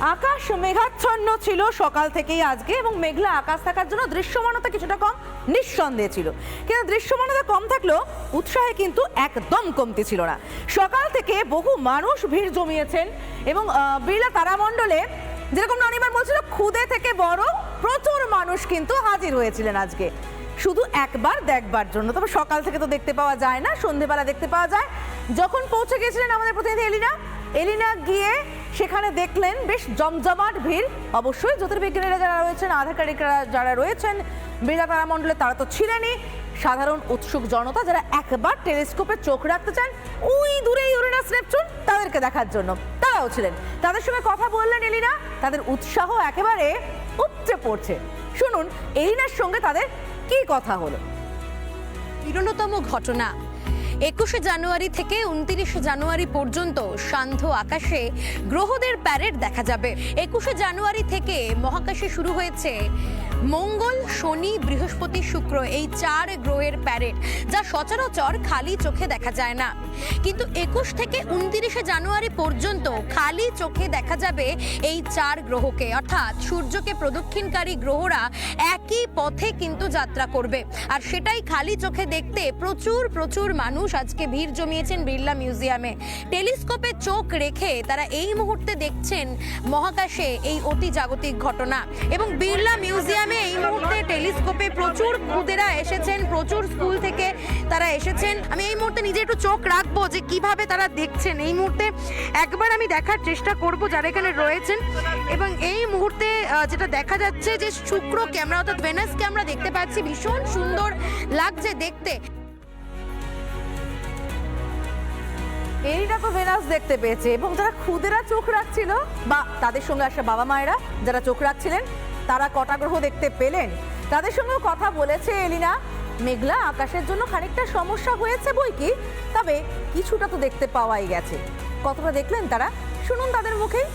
আকাশ মেঘাচ্ছন্ন ছিল সকাল থেকেই আজকে এবং মেঘলা আকাশ থাকার জন্য দৃশ্যমানতা কিছুটা কম, নিঃসন্দেহে ছিল। কিন্তু দৃশ্যমানতা কম থাকলেও উৎসাহে কিন্তু একদম কমতি ছিল না। সকাল থেকে বহু মানুষ ভিড় জমিয়েছেন এবং বিড়লা তারামণ্ডলে যেরকম অনিবার বলছিল, খুদে থেকে বড় প্রচুর মানুষ কিন্তু হাজির হয়েছিলেন আজকে। শুধু একবার দেখবার জন্য। তবে সকাল থেকে তো দেখতে পাওয়া যায় না, সন্ধেবেলা দেখতে পাওয়া যায়। যখন পৌঁছে গেছিলেন আমাদের প্রতিনিধি এলিনা এলিনা গিয়ে সেখানে দেখলেন বেশ জমজমাট ভিড়। অবশ্যই জ্যোতির্বিজ্ঞানীরা যারা রয়েছেন, আধিকারিকরা যারা রয়েছেন বিড়া তারামণ্ডলে তারা তো ছিলেনই। সাধারণ উৎসুক জনতা যারা একবার টেলিস্কোপে চোখ রাখতে চান, ওই দূরে ইউরেনাস নেপচুন তাদেরকে দেখার জন্য। তারাও ছিলেন। তাদের সঙ্গে কথা বললেন এলিনা। তাদের উৎসাহ একেবারে উপচে পড়ছে। শুনুন, এলিনার সঙ্গে তাদের কি কথা হলো? বিরলতম ঘটনা। একুশে জানুয়ারি থেকে উনত্রিশ জানুয়ারি পর্যন্ত সান্ধ্য আকাশে গ্রহদের প্যারেড দেখা যাবে। একুশে জানুয়ারি থেকে মহাকাশে শুরু হয়েছে মঙ্গল, শনি, বৃহস্পতি, শুক্র এই চার গ্রহের প্যারেড, যা সচরাচর খালি চোখে দেখা যায় না। কিন্তু একুশ থেকে উনত্রিশে জানুয়ারি পর্যন্ত খালি চোখে দেখা যাবে এই চার গ্রহকে। অর্থাৎ সূর্যকে প্রদক্ষিণকারী গ্রহরা একই পথে কিন্তু যাত্রা করবে। আর সেটাই খালি চোখে দেখতে প্রচুর প্রচুর মানুষ আজকে ভিড় জমিয়েছেন বিড়লা মিউজিয়ামে। টেলিস্কোপে চোখ রেখে তারা এই মুহূর্তে দেখছেন মহাকাশে এই অতি জাগতিক ঘটনা। এবং বিড়লা মিউজিয়ামে এই মুহূর্তে টেলিস্কোপে প্রচুর খুদেরা এসেছেন, প্রচুর স্কুল থেকে তারা এসেছেন। আমি এই মুহূর্তে নিজে একটু চোখ রাখব যে কীভাবে তারা দেখছেন। এই মুহূর্তে একবার আমি দেখার চেষ্টা করব যারা এখানে রয়েছেন। এবং এই মুহূর্তে যেটা দেখা যাচ্ছে যে শুক্র ক্যামেরা অর্থাৎ ভেনাসকে আমরা দেখতে পাচ্ছি, ভীষণ সুন্দর লাগছে দেখতে। এরিনা তো ভেনাস দেখতে পেয়েছে। এবং যারা খুদেরা চোখ রাখছিল, বা তাদের সঙ্গে আসা বাবা মায়েরা যারা চোখ রাখছিলেন তারা কটা গ্রহ দেখতে পেলেন? তাদের সঙ্গেও কথা বলেছে এলিনা। মেঘলা আকাশের জন্য খানিকটা সমস্যা হয়েছে বই কি? তবে কিছুটা তো দেখতে পাওয়াই গেছে। কতটা দেখলেন তারা? শুনুন তাদের মুখেই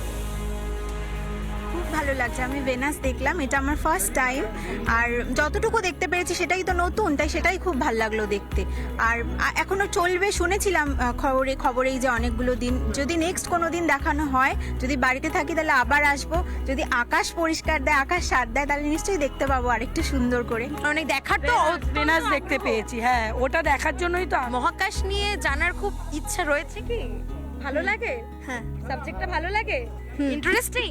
খুব ভালো লাগছে। আমি ভেনাস দেখলাম এটা আমার ফার্স্ট টাইম আর যতটুকু দেখতে পেরেছি সেটাই তো নতুন তাই সেটাই খুব ভালো লাগল দেখতে। আর আ- এখনও চলবে শুনেছিলাম খবরে খবরেই যে অনেকগুলো দিন যদি নেক্সট কোনো দিন দেখানো হয় যদি বাড়িতে থাকি তাহলে আবার আসব যদি আকাশ পরিষ্কার দেয় আকাশ সার দেয় তাহলে নিশ্চয়ই দেখতে পাবো আরেকটু সুন্দর করে। অনেক দেখার তো ভেনাস দেখতে পেয়েছি হ্যাঁ ওটা দেখার জন্যই তো মহাকাশ নিয়ে জানার খুব ইচ্ছা রয়েছে কি? ভালো লাগে? হ্যাঁ। সাবজেক্টটা ভালো লাগে? ইন্টারেস্টিং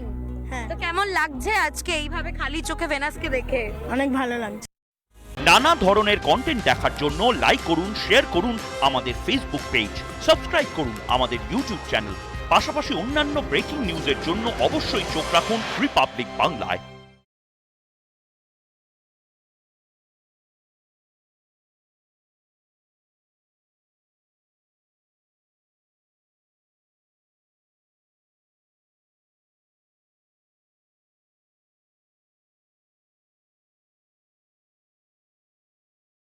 তো কেমন লাগছে আজকে এইভাবে খালি চোখে ভেনাসকে দেখে? অনেক ভালো লাগছে। নানা ধরনের কন্টেন্ট দেখার জন্য লাইক করুন শেয়ার করুন আমাদের ফেসবুক পেজ সাবস্ক্রাইব করুন আমাদের ইউটিউব চ্যানেল পাশাপাশি অন্যান্য ব্রেকিং নিউজের জন্য অবশ্যই চোখ রাখুন রিপাবলিক বাংলায়